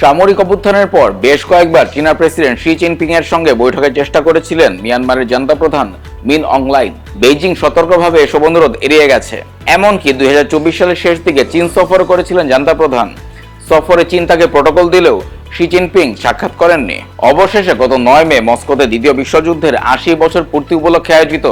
সামরিক অভ্যুত্থানের পর বেশ কয়েকবার চীনা প্রেসিডেন্ট শি জিনপিং এর সঙ্গে বৈঠকের চেষ্টা করেছিলেন মিয়ানমারের জান্তা প্রধান মিন অংলাইন। বেইজিং সতর্কভাবে এসব অনুরোধ এড়িয়ে গেছে। এমনকি দুই সালের শেষ দিকে চীন সফর করেছিলেন জান্তা প্রধান। সফরে চীন তাকে প্রোটোকল দিলেও শি জিনপিং সাক্ষাৎ করেননি। অবশেষে গত নয় মে মস্কোতে দ্বিতীয় বিশ্বযুদ্ধের আশি বছর পূর্তি উপলক্ষে আয়োজিত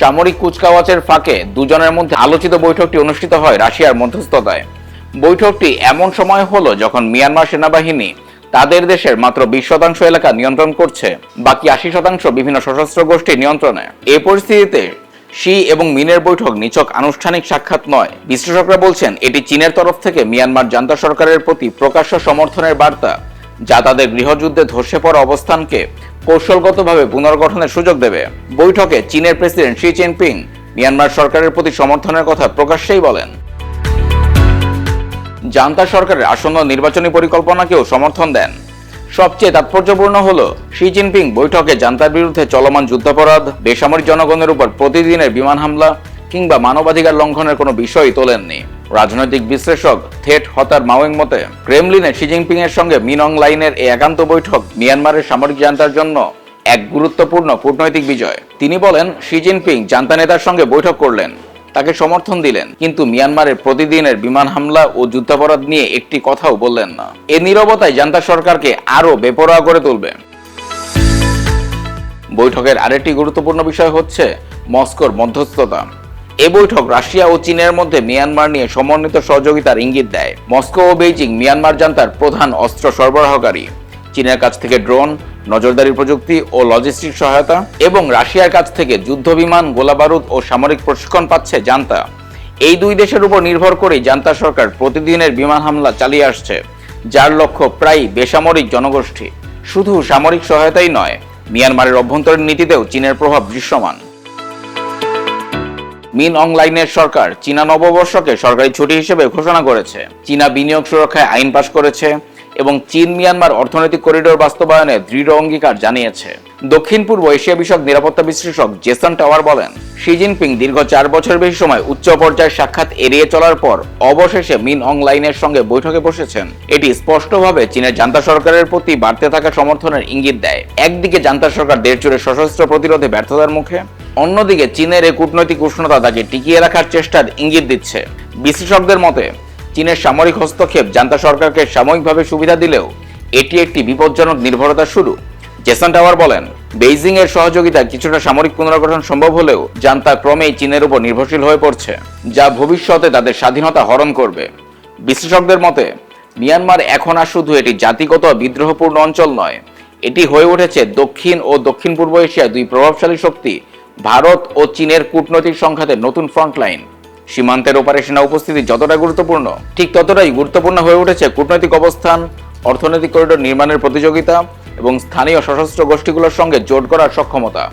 সামরিক কুচকাওয়াজের ফাঁকে দুজনের মধ্যে আলোচিত বৈঠকটি অনুষ্ঠিত হয় রাশিয়ার মধ্যস্থতায়। বৈঠকটি এমন সময় হলো যখন মিয়ানমার সেনাবাহিনী তাদের দেশের মাত্র বিশ শতাংশ এলাকা নিয়ন্ত্রণ করছে, বাকি আশি শতাংশ বিভিন্ন সশস্ত্র গোষ্ঠীর নিয়ন্ত্রণে। এই পরিস্থিতিতে শি এবং মিনের বৈঠক নিছক আনুষ্ঠানিক সাক্ষাৎ নয়। বিশ্লেষকরা বলছেন, এটি চীনের তরফ থেকে মিয়ানমার জান্তা সরকারের প্রতি প্রকাশ্য সমর্থনের বার্তা, যা তাদের গৃহযুদ্ধে ধসে পড়া অবস্থানকে কৌশলগতভাবে পুনর্গঠনের সুযোগ দেবে। বৈঠকে চীনের প্রেসিডেন্ট শি জিনপিং মিয়ানমার সরকারের প্রতি সমর্থনের কথা প্রকাশ্যেই বলেন। জান্তা সরকারের আসন্ন নির্বাচনী পরিকল্পনাকেও সমর্থন দেন। সবচেয়ে তাৎপর্যপূর্ণ হল, শি জিনপিং বৈঠকে জান্তার বিরুদ্ধে চলমান যুদ্ধাপরাধ, বেসামরিক জনগণের উপর প্রতিদিনের বিমান হামলা কিংবা মানবাধিকার লঙ্ঘনের কোনো বিষয়ই তোলেননি। রাজনৈতিক বিশ্লেষক থেট হতার মাওয়েং মতে, ক্রেমলিনে শি জিনপিং এর সঙ্গে মিনং লাইনের এই একান্ত বৈঠক মিয়ানমারের সামরিক জান্তার জন্য এক গুরুত্বপূর্ণ কূটনৈতিক বিজয়। তিনি বলেন, শি জিনপিং জান্তা নেতার সঙ্গে বৈঠক করলেন। তাকে সমর্থন দিলেন, কিন্তু মিয়ানমারের প্রতিদিনের বিমান হামলা ও যুদ্ধাপরাধ নিয়ে একটি কথাও বললেন না। এ নীরবতায় জান্তা সরকারকে আরও বেপরোয়া করে তুলবে। বৈঠকের আরেকটি গুরুত্বপূর্ণ বিষয় হচ্ছে মস্কোর মধ্যস্থতা। এ বৈঠক রাশিয়া ও চীনের মধ্যে মিয়ানমার নিয়ে সমন্বিত সহযোগিতার ইঙ্গিত দেয়। মস্কো ও বেইজিং মিয়ানমার জান্তার প্রধান অস্ত্র সরবরাহকারী। চীনের কাছ থেকে ড্রোন নজরদারি প্রযুক্তি ও লজিস্টিক সহায়তা এবং রাশিয়ার কাছ থেকে যুদ্ধ বিমান গোলাবারুদ ও সামরিক প্রশিক্ষণ পাচ্ছে জান্তা। এই দুই দেশের উপর নির্ভর করেই জান্তা সরকার প্রতিদিনের বিমান হামলা চালিয়ে আসছে, যার লক্ষ্য প্রায় বেসামরিক জনগোষ্ঠী। শুধু সামরিক সহায়তাই নয়, মিয়ানমারের অভ্যন্তরীণ নীতিতেও চীনের প্রভাব দৃশ্যমান। মিন অনলাইনের সরকার চীনা নববর্ষকে সরকারি ছুটি হিসেবে ঘোষণা করেছে। চীনা বিনিয়োগ সুরক্ষায় আইন পাশ করেছে এবং চীন মিয়ানমার অর্থনৈতিক করিডোর বাস্তবায়নে দৃঢ় অঙ্গীকার জানিয়েছে। দক্ষিণ পূর্ব এশিয়া বিষয়ক নিরাপত্তা বিশ্লেষক জেসন টাওয়ার বলেন, শি জিনপিং দীর্ঘ চার বছর বেশি সময় উচ্চ পর্যায়ের সাক্ষাৎ এড়িয়ে চলার পর অবশেষে মিন অনলাইনের সঙ্গে বৈঠকে বসেছেন। এটি স্পষ্টভাবে চীনের জান্তা সরকারের প্রতি বাড়তে থাকা সমর্থনের ইঙ্গিত দেয়। একদিকে জান্তা সরকার দেশ জুড়ে সশস্ত্র প্রতিরোধে ব্যর্থতার মুখে, অন্যদিকে চীনের এই কূটনৈতিক উষ্ণতা তাকে টিকিয়ে রাখার চেষ্টার ইঙ্গিত দিচ্ছে। বিশ্লেষকদের মতে চীনের সামরিক হস্তক্ষেপ জান্তা সরকারকে সাময়িকভাবে সুবিধা দিলেও এটি একটি বিপজ্জনক নির্ভরতা শুরু। জেসন টাওয়ার বলেন বেইজিং এর সহযোগিতায় কিছুটা সামরিক পুনর্গঠন সম্ভব হলেও জান্তা ক্রমেই চীনের উপর নির্ভরশীল হয়ে পড়ছে, যা ভবিষ্যতে তাদের স্বাধীনতা হরণ করবে। বিশ্লেষকদের মতে, মিয়ানমার এখন আর শুধু এটি জাতিগত বিদ্রোহপূর্ণ অঞ্চল নয়, এটি হয়ে উঠেছে দক্ষিণ ও দক্ষিণ পূর্ব এশিয়ার দুই প্রভাবশালী শক্তি, ভারত ও চীনের কূটনৈতিক সংঘাতের নতুন ফ্রন্টলাইন। সীমান্তের ওপারে সেনা উপস্থিতি যতটা গুরুত্বপূর্ণ, ঠিক ততটাই গুরুত্বপূর্ণ হয়ে উঠেছে কূটনৈতিক অবস্থান, অর্থনৈতিক করিডোর নির্মাণের প্রতিযোগিতা এবং স্থানীয় সশস্ত্র গোষ্ঠীগুলোর সঙ্গে জোট করার সক্ষমতা।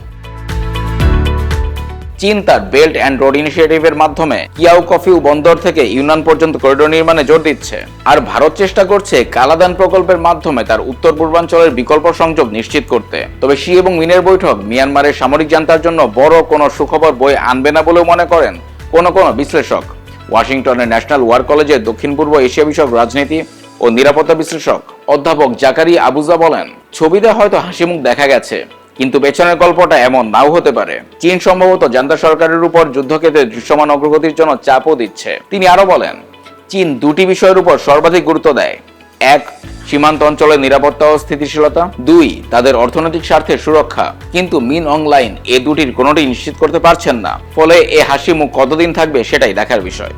চীন তার বেল্ট অ্যান্ড রোড ইনিশিয়েটিভের মাধ্যমে কিয়াও কফিউ বন্দর থেকে ইউনান পর্যন্ত করিডোর নির্মাণে জোর দিচ্ছে। আর ভারত চেষ্টা করছে কালাদান প্রকল্পের মাধ্যমে তার উত্তর পূর্বাঞ্চলের বিকল্প সংযোগ নিশ্চিত করতে। তবে শি এবং মিনের বৈঠক মিয়ানমারের সামরিক জান্তার জন্য বড় কোনো সুখবর বই আনবে না বলেও মনে করেন কোনো কোনো বিশ্লেষক, ওয়াশিংটনের ন্যাশনাল ওয়ার কলেজের দক্ষিণ পূর্ব এশিয়া বিষয়ক রাজনীতি ও নিরাপত্তা বিশ্লেষক অধ্যাপক জাকারি আবুজা বলেন, ছবিতে হয়তো হাসি মুখ দেখা গেছে, কিন্তু পেছনের গল্পটা এমন নাও হতে পারে। চীন সম্ভবত জান্তা সরকারের উপর যুদ্ধক্ষেত্রে দৃশ্যমান অগ্রগতির জন্য চাপও দিচ্ছে। তিনি আরও বলেন, চীন দুটি বিষয়ের উপর সর্বাধিক গুরুত্ব দেয়। এক, সীমান্ত অঞ্চলের নিরাপত্তা ও স্থিতিশীলতা। দুই, তাদের অর্থনৈতিক স্বার্থের সুরক্ষা। কিন্তু মিন অনলাইন এ দুটির কোনোটি নিশ্চিত করতে পারছেন না। ফলে এ হাসি মুখ কতদিন থাকবে সেটাই দেখার বিষয়।